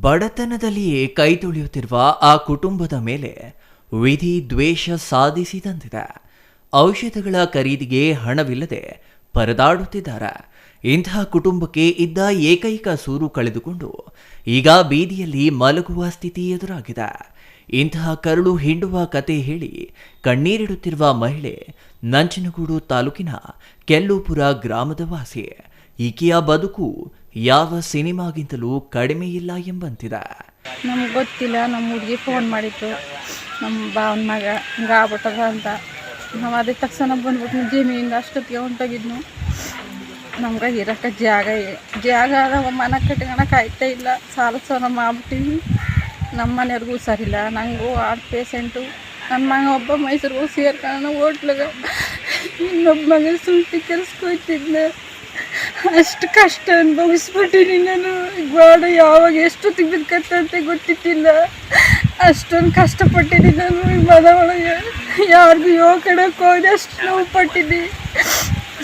ಬಡತನದಲ್ಲಿಯೇ ಕೈ ತುಳಿಯುತ್ತಿರುವ ಆ ಕುಟುಂಬದ ಮೇಲೆ ವಿಧಿ ದ್ವೇಷ ಸಾಧಿಸಿದಂತಿದೆ. ಔಷಧಗಳ ಖರೀದಿಗೆ ಹಣವಿಲ್ಲದೆ ಪರದಾಡುತ್ತಿದ್ದಾರೆ. ಇಂತಹ ಕುಟುಂಬಕ್ಕೆ ಇದ್ದ ಏಕೈಕ ಸೂರು ಕಳೆದುಕೊಂಡು ಈಗ ಬೀದಿಯಲ್ಲಿ ಮಲಗುವ ಸ್ಥಿತಿ ಎದುರಾಗಿದೆ. ಇಂತಹ ಕರುಳು ಹಿಂಡುವ ಕತೆ ಹೇಳಿ ಕಣ್ಣೀರಿಡುತ್ತಿರುವ ಮಹಿಳೆ ನಂಜನಗೂಡು ತಾಲೂಕಿನ ಕೆಲ್ಲೂಪುರ ಗ್ರಾಮದ ವಾಸಿ. ಈಕೆಯ ಬದುಕು ಯಾವ ಸಿನಿಮಾಗಿಂತಲೂ ಕಡಿಮೆ ಇಲ್ಲ ಎಂಬಂತಿದೆ. ನಮ್ಗೆ ಗೊತ್ತಿಲ್ಲ ನಮ್ಮ ಹುಡುಗಿ ಫೋನ್ ಮಾಡಿತ್ತು ನಮ್ಮ ಬಾವನ ಮಗ ಹಿಂಗಾಗ್ಬಿಟ್ಟದ ಅಂತ. ನಾವು ಅದೇ ತಕ್ಷಣ ಬಂದ್ಬಿಟ್ಟು ಜಮೀನಿಂದ ಅಷ್ಟೊತ್ತಿಗೆ ಹೊಂಟೋಗಿದ್ನು. ನಮ್ಗೆ ಇರೋಕ್ಕೆ ಜಾಗ ಜಾಗ ಅದಾವ ಮನೆ ಕಟ್ಕೊಳಕ್ಕೆ ಆಯ್ತಾ ಇಲ್ಲ, ಸಾಲ ಸಾಲ ಮಾಡ್ಬಿಟ್ಟಿವಿ ನಮ್ಮ ಮನೆಯವ್ರಿಗೂ ಹುಷಾರಿಲ್ಲ ನನಗೂ ಹಾರ್ಟ್ ಪೇಷೆಂಟು ನನ್ನ ಮಗ ಒಬ್ಬ ಮೈಸೂರಿಗೂ ಸೇರ್ಕೊಳ್ಳೋಣ ಹೋಟ್ಲಿಗೆ. ಇನ್ನೊಬ್ಬ ಮಗ ಸುಲ್ಟಿ ಕೆಲ್ಸಕ್ಕೆ ಹೋಗ್ತಿದ್ದೆ ಅಷ್ಟು ಕಷ್ಟ ಅನುಭವಿಸ್ಬಿಟ್ಟಿನಿ ನಾನು ಗೋಡ, ಯಾವಾಗ ಎಷ್ಟು ಅಂತ ಗೊತ್ತಿತ್ತಿಲ್ಲ ಅಷ್ಟೊಂದು ಕಷ್ಟಪಟ್ಟಿದ್ದೀನಿ ನಾನು ಈ ಮದ ಒಳಗೆ ಯಾರಿಗೂ ಯೋ ಕಡೆಗೆ ಹೋಗಿ ಅಷ್ಟು ನೋವು ಪಟ್ಟಿದ್ದಿ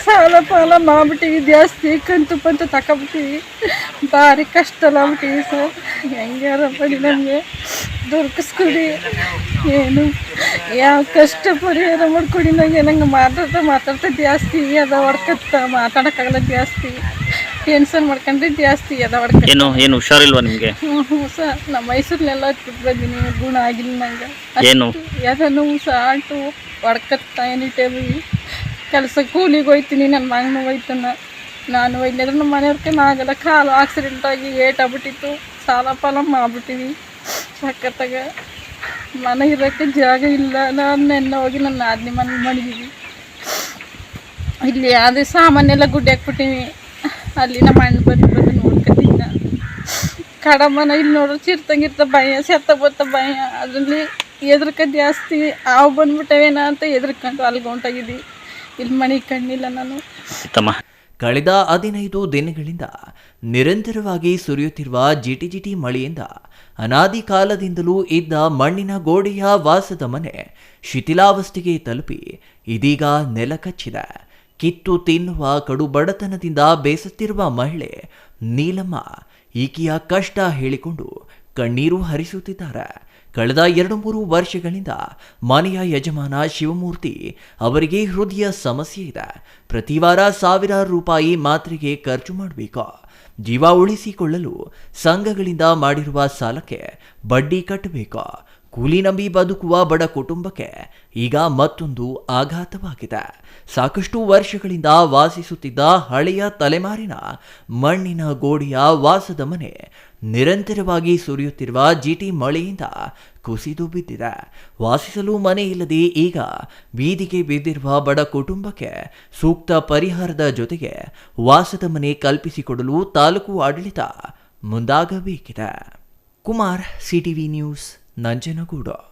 ಸಾಲ ಪಾಲ ಮಾಡ್ಬಿಟ್ಟಿವಿ ಜಾಸ್ತಿ ಕಂತು ಪಂತು ತಗೊಬಿಟ್ಟಿವಿ ಭಾರಿ ಕಷ್ಟ ಆಗ್ಬಿಟ್ಟಿವಿ ಸರ್. ಹೆಂಗಾರ ನಮಗೆ. ದೊರಕಿಸ್ಕೊಡಿ. ಏನು? ಯಾವ ಕಷ್ಟ ಪರಿಹಾರ ಮಾಡ್ಕೊಡಿ. ನಂಗೆ ನಂಗೆ ಮಾತಾಡ್ತಾ ಮಾತಾಡ್ತಾ ಜಾಸ್ತಿ ಅದ ಹೊಡ್ಕತ್ತ. ಮಾತಾಡೋಕ್ಕಾಗಲ್ಲ ಜಾಸ್ತಿ. ಟೆನ್ಷನ್ ಮಾಡ್ಕೊಂಡ್ರೆ ಜಾಸ್ತಿ ಅದ ಹೊಡ್ಕ ಏನು ಏನು ಹುಷಾರಿಲ್ವಾ ನಿಮಗೆ? ಹ್ಞೂ ಸರ್ ನಮ್ಮ ಮೈಸೂರಿನೆಲ್ಲ ಬಂದೀನಿ ಗುಣ ಆಗಿಲ್ಲ ನಂಗೆ. ಏನು? ಯಾವ್ದೋ ನೋವು ಸಾಟು ಹೊಡ್ಕತ್ತ ಎನಿ ಟೈಮ್ ಕೆಲಸ ಕೂಲಿಗೆ ಹೋಯ್ತೀನಿ. ನನ್ನ ಮಗನೂ ಹೋಯ್ತಾನ. ನಾನು ಒಯ್ಲಿದ್ರೆ ನಮ್ಮ ಮನೆಯವ್ರಿಗೆ ಆಗಲ್ಲ ಕಾಲು ಆಕ್ಸಿಡೆಂಟ್ ಆಗಿ ಏಟಾಗ್ಬಿಟ್ಟಿತ್ತು ಸಾಲ ಪಾಲ ಮಾಡ್ಬಿಟ್ಟಿವಿ. ಸಖತ್ತಾಗ ಮನೆ ಇರೋಕ್ಕೆ ಜಾಗ ಇಲ್ಲ. ನಾನು ನೆನ್ನೆ ಹೋಗಿ ನನ್ನ ಆದ್ನಿ ಮನೆ ಮಾಡಿದ್ದೀವಿ ಇಲ್ಲಿ ಅದೇ ಸಾಮಾನೆಲ್ಲ ಗುಡ್ಡೆ ಹಾಕ್ಬಿಟ್ಟಿವಿ ಅಲ್ಲಿ ನಮ್ಮ ಅಣ್ಣ ಬಂದು ಬಂದು ನೋಡ್ಕೊತಿದ್ದ ಕಡಮನ ಇಲ್ಲಿ ನೋಡ್ರಿ ಚಿರ್ತಂಗಿರ್ತ ಭಯ ಸೆತ್ತ ಬತ್ತ ಭಯ. ಅದರಲ್ಲಿ ಎದ್ರಕ ಜಾಸ್ತಿ ಹಾವು ಬಂದ್ಬಿಟ್ಟವೇನ ಅಂತ ಎದ್ರಕೊಂಡು ಅಲ್ಲಿಗೆ ಹೊಂಟೋಗಿದ್ದಿ ಇಲ್ಲಿ ಮನೆ ಕಣ್ಣಿಲ್ಲ ನಾನು. ತಮ್ಮ ಕಳೆದ ಹದಿನೈದು ದಿನಗಳಿಂದ ನಿರಂತರವಾಗಿ ಸುರಿಯುತ್ತಿರುವ ಜಿಟಿ ಜಿಟಿ ಮಳೆಯಿಂದ ಅನಾದಿ ಕಾಲದಿಂದಲೂ ಇದ್ದ ಮಣ್ಣಿನ ಗೋಡೆಯ ವಾಸದ ಮನೆ ಶಿಥಿಲಾವಸ್ಥೆಗೆ ತಲುಪಿ ಇದೀಗ ನೆಲಕಚ್ಚಿದೆ ಕಿತ್ತು ತಿನ್ನುವ ಕಡು ಬಡತನದಿಂದ ಬೇಸತ್ತಿರುವ ಮಹಿಳೆ ನೀಲಮ್ಮ ಈಕೆಯ ಕಷ್ಟ ಹೇಳಿಕೊಂಡು ಕಣ್ಣೀರು ಹರಿಸುತ್ತಿದ್ದಾರೆ. ಕಳೆದ ಎರಡು ಮೂರು ವರ್ಷಗಳಿಂದ ಮನೆಯ ಯಜಮಾನ ಶಿವಮೂರ್ತಿ ಅವರಿಗೆ ಹೃದಯ ಸಮಸ್ಯೆ ಇದೆ. ಪ್ರತಿ ವಾರ ಸಾವಿರಾರು ರೂಪಾಯಿ ಮಾತ್ರೆಗೆ ಖರ್ಚು ಮಾಡಬೇಕು. ಜೀವ ಉಳಿಸಿಕೊಳ್ಳಲು ಸಂಘಗಳಿಂದ ಮಾಡಿರುವ ಸಾಲಕ್ಕೆ ಬಡ್ಡಿ ಕಟ್ಟಬೇಕು. ಕೂಲಿ ನಂಬಿ ಬದುಕುವ ಬಡ ಕುಟುಂಬಕ್ಕೆ ಈಗ ಮತ್ತೊಂದು ಆಘಾತವಾಗಿದೆ. ಸಾಕಷ್ಟು ವರ್ಷಗಳಿಂದ ವಾಸಿಸುತ್ತಿದ್ದ ಹಳೆಯ ತಲೆಮಾರಿನ ಮಣ್ಣಿನ ಗೋಡೆಯ ವಾಸದ ಮನೆ ನಿರಂತರವಾಗಿ ಸುರಿಯುತ್ತಿರುವ ಜಿಟಿ ಮಳೆಯಿಂದ ಕುಸಿದು ಬಿದ್ದಿದೆ. ವಾಸಿಸಲು ಮನೆ ಇಲ್ಲದೆ ಈಗ ಬೀದಿಗೆ ಬಿದ್ದಿರುವ ಬಡ ಕುಟುಂಬಕ್ಕೆ ಸೂಕ್ತ ಪರಿಹಾರದ ಜೊತೆಗೆ ವಾಸದ ಮನೆ ಕಲ್ಪಿಸಿಕೊಡಲು ತಾಲೂಕು ಆಡಳಿತ ಮುಂದಾಗಬೇಕಿದೆ. Kumar, CTV news, Nanjangud.